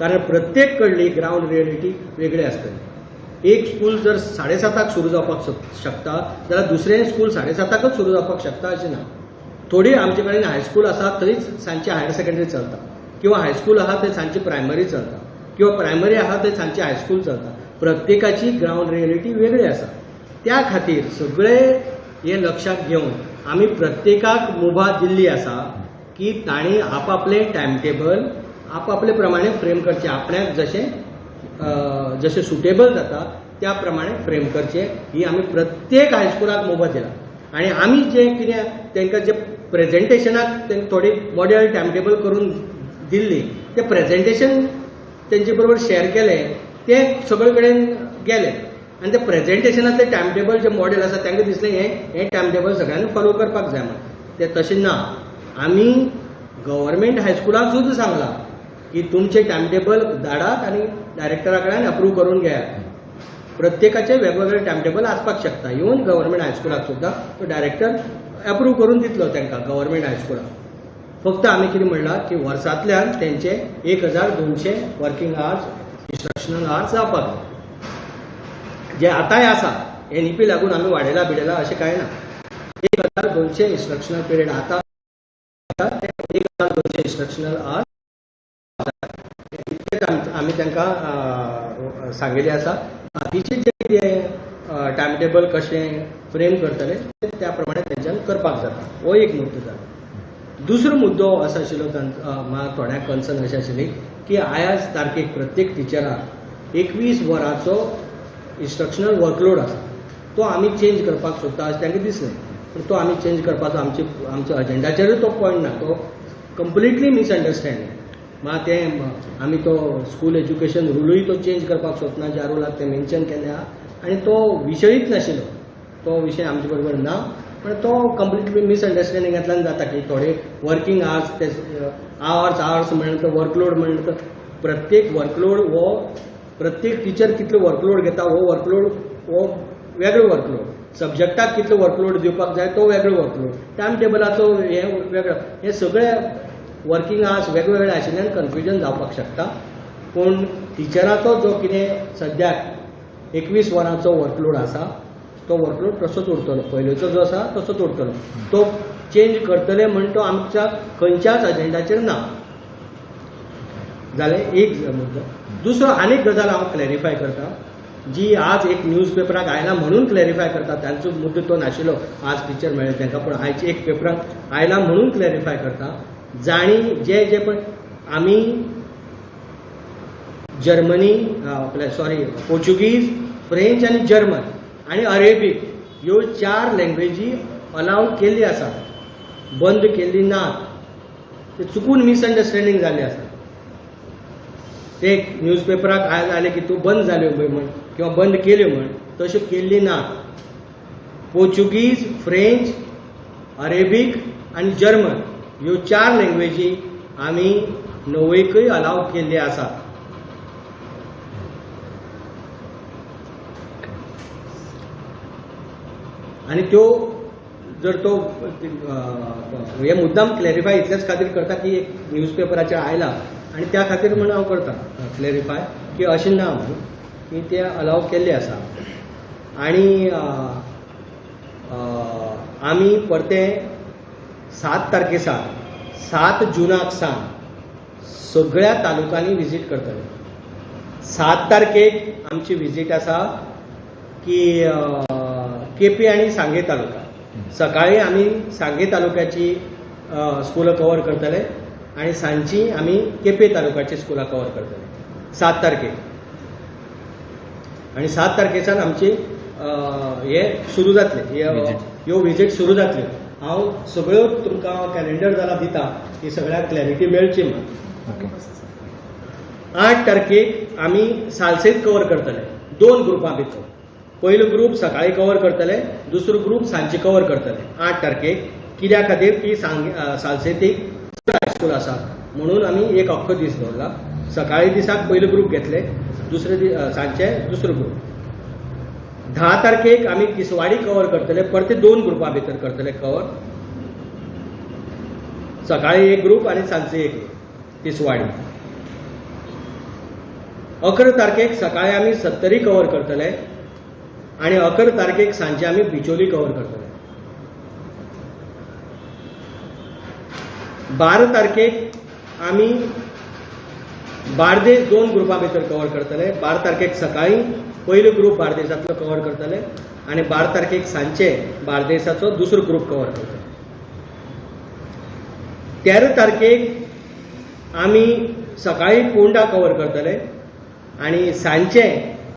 कारण प्रत्येक कडली ground reality वेगळी आसतली एक स्कूल जर साडेसाताक सुरू जावपाक शकता जाल्यार दुसरें स्कूल साडेसाताकच सुरू जावपाक शकता अशें ना. थोडी आमचे कडेन हायस्कूल आसा थंयच सांजची हायर सेकेंडरी चलता. किंवा हायस्कूल आहा थंय सांची प्रायमरी चलता. किंवा प्रायमरी आहा थंय सांची हायस्कूल चलता. प्रत्येकाची ग्रावंड रियलिटी वेगळी आसा. त्या खातीर सगळे हे लक्षात घेवन आमी प्रत्येकाक मुभा दिल्ली आसा की तांणी आपापले टायम टेबल आपापले प्रमाणे फ्रेम करचे. आपल्याक जशें जशें सुटेबल जाता त्या प्रमाणे फ्रेम करचे. ही आमी प्रत्येक हायस्कुलाक मुभा दिला. आनी आमी जे कितें तांकां जे प्रेजेंटेशनाक तेंका थोडी मॉडेल टायम टेबल करून दिल्ली ते प्रेझेंटेशन तेंचे बरोबर शेअर केलें तें सगळे कडेन गेलें. आनी ते प्रेझेंटेशनातले टायम टेबल जे मॉडेल आसा तांकां दिसलें हें हें टायम टेबल सगळ्यांनी फॉलो करपाक जाय म्हणून तें तशें ना. आमी गव्हर्मेंट हायस्कुलाक सुद्दां सांगलां. की तुमचे टायम टेबल धाडात आनी डायरेक्टरा कडल्यान अप्रूव करून घेयात प्रत्येकाचे वेगवेगळे टायम टेबल आसपाक शकता. इवन गव्हर्मेंट हायस्कुलाक सुद्दां तो डायरेक्टर अप्रूव्ह करून दितलो तांकां गव्हर्मेंट हायस्कुलाक फक्त आमी कितें म्हणलां की वर्सांतल्यान तेंचे एक हजार दोनशे वर्किंग आवर्स इन्स्ट्रक्शनल आवर्स जावपाक जाय. जे आतांय आसा पी लागून आमी वाडयला बिडयला अशें कांय ना. एक हजार दोनशे इन्स्ट्रक्शनल पिरियड आतां. एक हजार दोनशे इन्स्ट्रक्शनल आवर्स आमी तांकां सांगिल्लें आसा बाकीचे जे कितें टायम टेबल कशें फ्रेम करतले ते त्या प्रमाणे तेंच्यान करपाक जाता. हो एक मुद्दो जाता दुसरो मुद्दो असो आशिल्लो तांच- म्हाका थोड्यांक कन्सर्न अशी आशिल्ली की आयज तारखेक प्रत्येक टिचराक एकवीस वरांचो इंस्ट्रक्शनल वर्कलोड आसा. तो आमी चेंज करपाक सोदता अशें तांकां दिसलें. पूण तो आमी चेंज करपाचो आमचे आमच्या अजेंडाचेरूच तो पॉयंट ना. तो कंप्लिटली मिसअंडरस्टँडींग म्हाका तें आमी तो स्कूल एज्युकेशन रुलूय तो चेंज करपाक सोदना ज्या रुलाक ते मेन्शन केल्या। आनी तो विशयूच नाशिल्लो। तो विशय आमचे बरोबर ना। पण तो कंप्लिटली मिसअंडरस्टँडिंगांतल्यान जाता की थोडे वर्किंग आवर्स ते आवर्स आवर्स म्हणून तो वर्कलोड म्हणून तो प्रत्येक वर्कलोड हो प्रत्येक टिचर कितलो वर्कलोड घेता हो वर्कलोड हो वेगळो वर्कलोड सब्जेक्टाक कितलो वर्कलोड दिवपाक जाय तो वेगळो वर्कलोड टायम टेबलाचो हे वेगळो. हे सगळे वर्किंग आवर्स वेगवेगळे आशिल्ल्यान कन्फ्युजन जावपाक शकता. पूण टिचराचो जो कितें सद्याक एकवीस वरांचो वर्कलोड आसा तो वर्कलोड तसोच उरतलो. पयलींचो जो आसा तसोच उरतलो. तो चेंज करतले म्हण तो आमच्या खंयच्याच अजेंडाचेर ना. जालें एक मुद्दो दुसरो आनीक गजाल हांव क्लॅरिफाय करता. जी आज एक न्यूज पेपराक आयला म्हणून क्लॅरिफाय करता तांचो मुद्दो तो नाशिल्लो. आज टिचर मेळ्ळे तांकां पूण आयज एक पेपराक आयला म्हणून क्लॅरिफाय करता. जाणी जे जे पण आमी जर्मनी आपल्या सॉरी पोर्चुगीज फ्रेंच आनी जर्मन आनी अरेबीक ह्यो चार लँग्वेजी अलाव केल्ली आसा बंद केल्ली ना ते चुकून मिसअंडरस्टँडींग जाल्लें आसा ते न्यूज आयज आले की तूं बंद जाल्यो पळय म्हण किंवा बंद केल्यो म्हण तश्यो केल्ली ना पोर्चुगीज फ्रेंच अरेबीक आनी जर्मन ह्यो चार लँग्वेजी आमी णवयकय अलाव केल्ली आसात आनी त्यो जर तो हे मुद्दाम क्लॅरिफाय इतलेच खातीर करता की एक न्यूज आयला. आनी त्या खातीर म्हणून हांव करता क्लॅरिफाय की अशें ना म्हणून की ते अलाव केल्ले आसा आनी आमी परतें सात तारखे सावन सात जुनाक सावन सगळ्या तालुकांनी विजीट करतले सात तारखेक आमची विजीट आसा की केपी आनी सांगे तालुका. सकाळी आमी सांगे तालुक्याची स्कुलां कवर करतले आनी सांजची आमी केपे तालुक्याची स्कुलां कवर करतले सात तारखेक आनी सात तारखेच्यान आमची हे सुरू जातले. ह्यो विजीट सुरू जातल्यो हांव सगळ्यो तुमकां कॅलेंडर जाल्यार दिता की सगळ्याक क्लॅरिटी मेळची म्हणून आठ तारखेक आमी सालसेत कवर करतले दोन ग्रुपां भितर. पयलो ग्रूप सकाळी कवर करतले दुसरो ग्रूप सांजची कवर करतले. आठ तारखेक कित्या खातीर की सांग सालसेतीक हायस्कूल आसा म्हणून आमी एक अख्खो दीस दवरला. सकाळी दिसाक पयलो ग्रूप घेतले दुसरे सांजचे दुसरो ग्रूप धा तारखेक आमी तिसवाडी कवर करतले परते दोन ग्रुपा भितर करतले कवर सकाळी एक ग्रूप आनी सांजचे एक ग्रूप तिसवाडी अकरा तारखेक सकाळी आमी सत्तरी कवर करतले आणि अकरा तारखेक सांजे आमी बिचोली कवर करतले. बारा तारखेक आमी बार्देस दोन ग्रुपां भितर कवर करतले. बारा तारखेक सकाळी पयलो ग्रूप बार्देसांतलो कवर करतले आणि बारा तारखेक सांजचे बार्देसाचो दुसरो ग्रूप कवर करतले. तेरा तारखेक आमी सकाळी पोंडा कवर करतले आणि सांजचे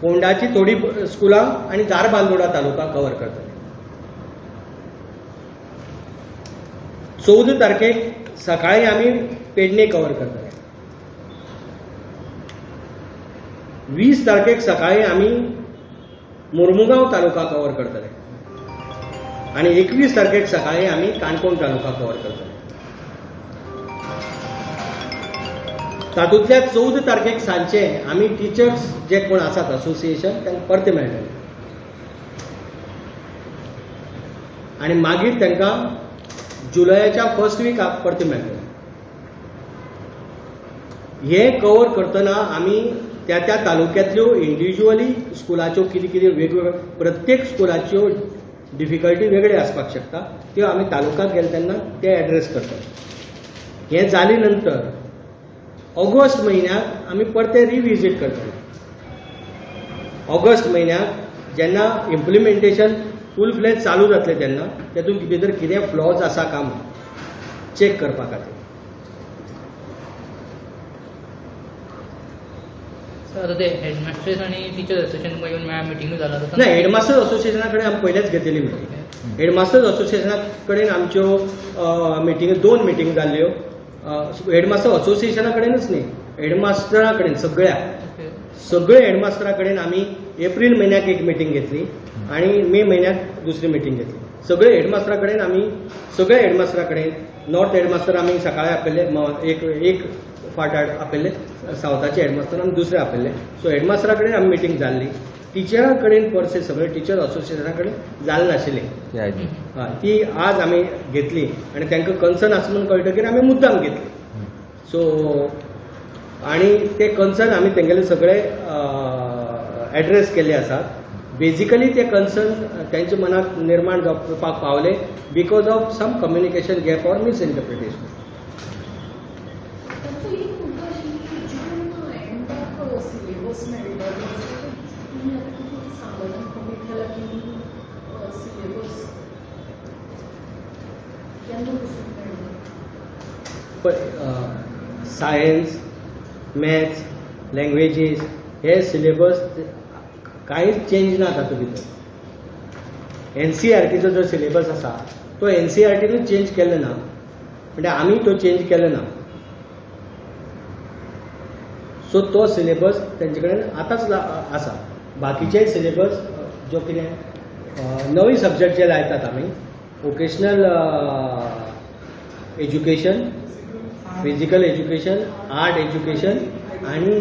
पोंडाची थोडी स्कुलां आणि दारबांदोडा तालुका कवर करतले. चवदा तारखेक सकाळी आमी पेडणे कवर करतले. वीस तारखेक सकाळी आमी मुरमुगाव तालुका कवर करतले. आणि एकवीस तारखेक सकाळी आमी काणकोण तालुका कवर करतले. तातूंतल्या चवदा तारखेक सांचे आमी टिचर्स जे कोण आसात असोसिएशन तांकां परते मेळटले. आणि मागीर तांकां जुलयाच्या फर्स्ट विकाक परते मेळटले. हे कवर करतना आमी त्या त्या तालुक्यातल्यो इंडिव्हिज्युअली स्कुलाच्यो कितें कितें वेगवेगळ्यो प्रत्येक स्कुलाच्यो डिफिकल्टी वेगळ्यो आसपाक शकता त्यो आमी तालुक्यांत गेले तेन्ना ते एड्रेस करतात. हें जाले नंतर ऑगस्ट म्हयन्याक आमी परते रिविजीट करतले ऑगस्ट म्हयन्याक जेन्ना इम्प्लिमेंटेशन फूल फ्लेज चालू जातलें तेन्ना तेतून कितें तर कितें फ्लॉज आसा काय चेक चॅक करपा खातीर आता ते हेडमास्टर्स आणि टीचर्स असोसिएशन येऊन नाही हेडमास्टर्स असोसिएशना कडेन आमी पयलेच घेतलेली मिटींग हेडमास्टर्स असोसिएशना कडेन आमच्यो मिटींग दोन मिटींग जाल्ल्यो हेडमास्टर असोसिएशना कडेनच न्ही हेडमास्टरा कडेन सगळ्या. सगळे हेडमास्टरा कडेन आमी एप्रील म्हयन्याक एक मिटींग घेतली आणि मे म्हयन्याक दुसरी मिटींग घेतली. सगळे हेडमास्टरा कडेन आमी सगळ्या हेडमास्टरा कडेन नॉर्थ हेडमास्टर आमी सकाळी आपयले म- एक एक फाट आपयले सावथाचे हेडमास्टर आमी दुसरे आपयले सो हेडमास्टरा कडेन आमी मिटींग जाल्ली टिचरा कडेन परसे सगळे टिचर असोसिएशना कडेन जालें नाशिल्लें. हय, ती आज आमी घेतली आणि तांकां कन्सर्न आसा म्हणून कळटकीर आमी मुद्दाम घेतली. सो आणि ते कन्सर्न आमी तेंगेले सगळे एड्रेस केल्ले आसात बेजिकली ते कन्सर्न तेंच्या मनात निर्माण जावपाक पावले because of some communication gap or misinterpretation फक्त सायन्स मॅथ्स लँग्वेजीस हे सिलेबस कांयच चेंज ना तातूंत भितर एन सी आर टीचो जो सिलेबस आसा तो एन सी आर टीनूच चेंज केल्लो ना म्हणजे आमी तो चेंज केलो ना सो तो सिलेबस तेंचे कडेन आतांच आसा बाकीचे सिलेबस जो कितें नवे सब्जेक्ट जे लायतात आमी vocational education physical education art education आणि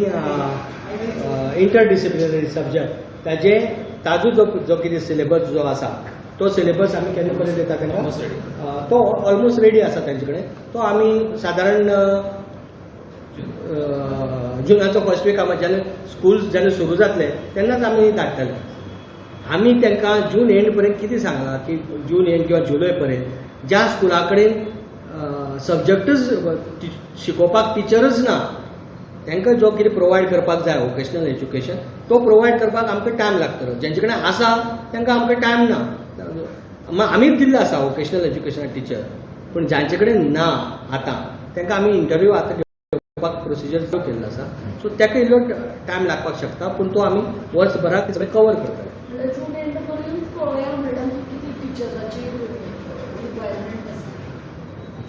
इंटरडिसिप्लिनरी सब्जेक्ट ताजे ताजो जो जो कितें सिलेबस जो आसा तो सिलेबस आमी केन्ना पर्यंत दिता अ, तो ऑलमोस्ट रेडी आसा तेंचे कडेन तो आमी सादारण जुनाचो फर्स्ट वीक जेन्ना स्कूल जेन्ना सुरू जातले तेन्नाच आमी धाडटले आमी तांकां जून एंड पर्यंत कितें सांगला की जून एंड किंवा जुलय पर्यंत ज्या स्कुला कडेन सब्जेक्टच शिकोवपाक टिचरच ना तांकां जो कितें प्रोवायड करपाक जाय वोकेशनल एज्युकेशन तो प्रोवायड करपाक आमकां टायम लागतलो. जेंचे कडेन आसा तांकां आमकां टायम ना. आमीच दिल्लो आसा वोकेशनल एज्युकेशन टिचर पूण जांचे कडेन ना आतां तांकां आमी इंटरव्यू आतां घेवपाक प्रोसिजर सुरू केल्लो आसा सो ताका इल्लो टायम लागपाक शकता पूण तो आमी वर्सभराक सगळें कवर करतले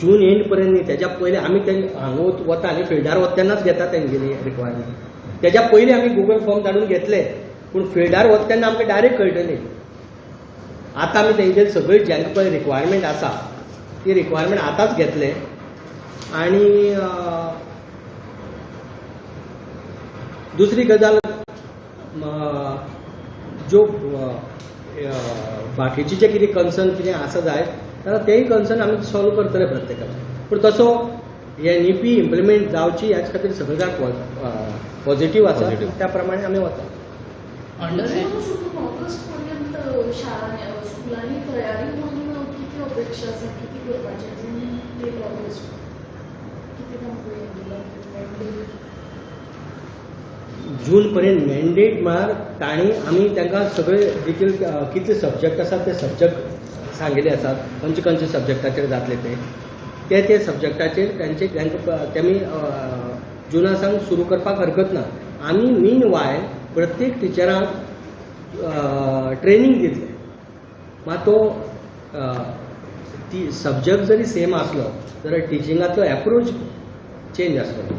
जून एंड पर्यंत न्ही तेज्या पयलीं आमी ते हांगा वत- आनी फिल्डार वता तेन्नाच घेता तेंगेली रिक्वायरमेंट तेज्या पयलीं आमी गुगल फॉर्म धाडून घेतले पूण फिल्डार वता तेन्ना आमकां डायरेक्ट कळटली आतां आमी तेंगेली सगळी जेन्ना पळय रिक्वायरमेंट आसा ती रिक्वायरमेंट आतांच घेतले. आनी दुसरी गजाल ज्यो बाकीचे जे कितें कन्सर्न कितें आसा जाय तेन्ना तेय कन्सर्न आमी सॉल्व करतले प्रत्येकाचे पूण तसो एन ई पी इम्प्लिमेंट जावची ह्याच खातीर सगळ्याक पॉझिटिव्ह आसा Positive. त्या प्रमाणे आमी वता अंडर जून पासून ऑगस्ट पर्यंत शाळा स्कुलांनी तयारी म्हणून किती अपेक्षा आसा किती करपाचें जून ते ऑगस्ट किती तांकां दिलां जून पर्यंत मॅन्डेट म्हळ्यार तांणी आमी तांकां सगळे डिटेल कितले सब्जेक्ट आसात ते सब्जेक्ट सांगिल्ले आसात खंयचे खंयचे सब्जेक्टाचेर जातले ते. ते ते सब्जेक्टाचेर तांचे तेमी जुना सुरू करपाक हरकत ना. आमी मीन वाय प्रत्येक टिचरांक ट्रेनींग दितले मात तो ती सब्जेक्ट जरी सेम आसलो जाल्यार टिचिंगाचो एप्रोच चेंज आसतलो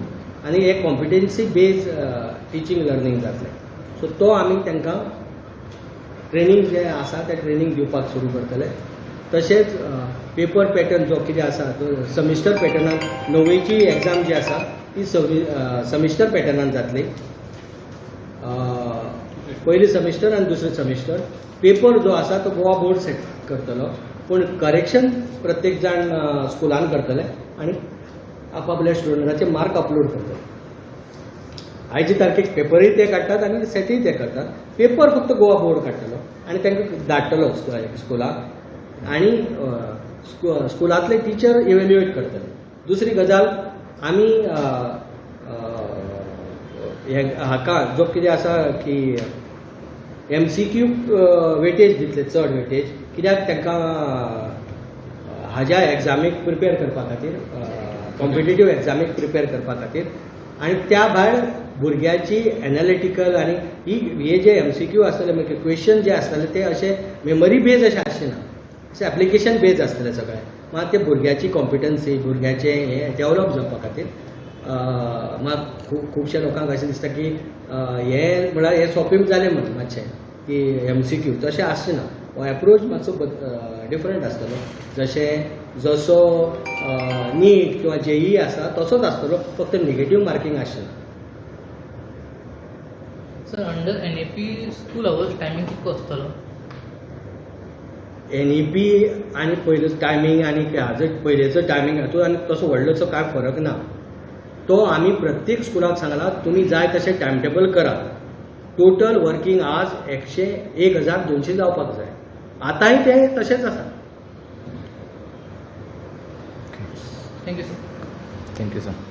आनी हे कॉम्पिटन्सी बेज टिचींग लर्नींग जातलें. सो तो आमी तांकां ट्रेनींग जें आसा तें ट्रेनींग दिवपाक सुरू करतले. तशेंच पेपर पॅटर्न जो कितें आसा तो समिस्टर पॅटर्नान णव्वेची एग्जाम जी आसा ती सवि समिस्टर पॅटर्नान जातली. पयली समिस्टर आनी दुसरे समिस्टर पेपर जो आसा तो गोवा बोर्ड सेट करतलो. पूण करेक्शन प्रत्येक जाण स्कुलान करतले आनी आपापल्या स्टुडंटाचे मार्क अपलोड करतले. आयचे तारखेक पेपरूय ते काडटात आनी सेटूय ते करतात. पेपर फक्त गोवा बोर्ड काडटलो आनी तांकां धाडटलो स्कु- स्कुलाक आनी स्कुलांतले टिचर इवेल्युएट करतले दुसरी गजाल आमी हे हाका जो कितें आसा की एम सी क्यू वेटेज दितले चड वेटेज कित्याक तांकां हाज्या एग्जामीक प्रिपेर करपा खातीर कॉम्पिटेटीव एग्जामीक प्रिपेर करपा खातीर आनी त्या भायर भुरग्याची एनालिटिकल आनी ही हे जे एम सी क्यू आसतले म्हणजे क्वेश्चन जे आसतले ते अशे मेमरी बेज अशे आसचे ना. अशें एप्लिकेशन बेज आसतलें सगळें. मात ते भुरग्याची कॉम्पिटन्सी भुरग्याचें हें डेवलप जावपा खातीर मात खूब खुबश्या लोकांक अशें दिसता की हें म्हळ्यार हें सोंपें जालें म्हणून मातशें की एम सी क्यू तशें आसचें ना. हो एप्रोच मातसो डिफरंट आसतलो जशें जसो नीट किंवा जेई आसा तसोच आसतलो फक्त नेगेटीव मार्कींग आसचें ना. Sir under N A P school hours timing कितको आसतलो एन ई पी आनी पयलो टायमींग आनी हाजो पयलेचो टायमींग हातूंत आनी तसो व्हडलोसो कांय फरक ना तो आमी प्रत्येक स्कुलाक सांगला तुमी जाय तशें टायम टेबल करात टोटल वर्कींग आवर्स एकशे एक हजार दोनशे जावपाक जाय. आतांय ते तशेंच आसा थँक्यू सर थँक्यू सर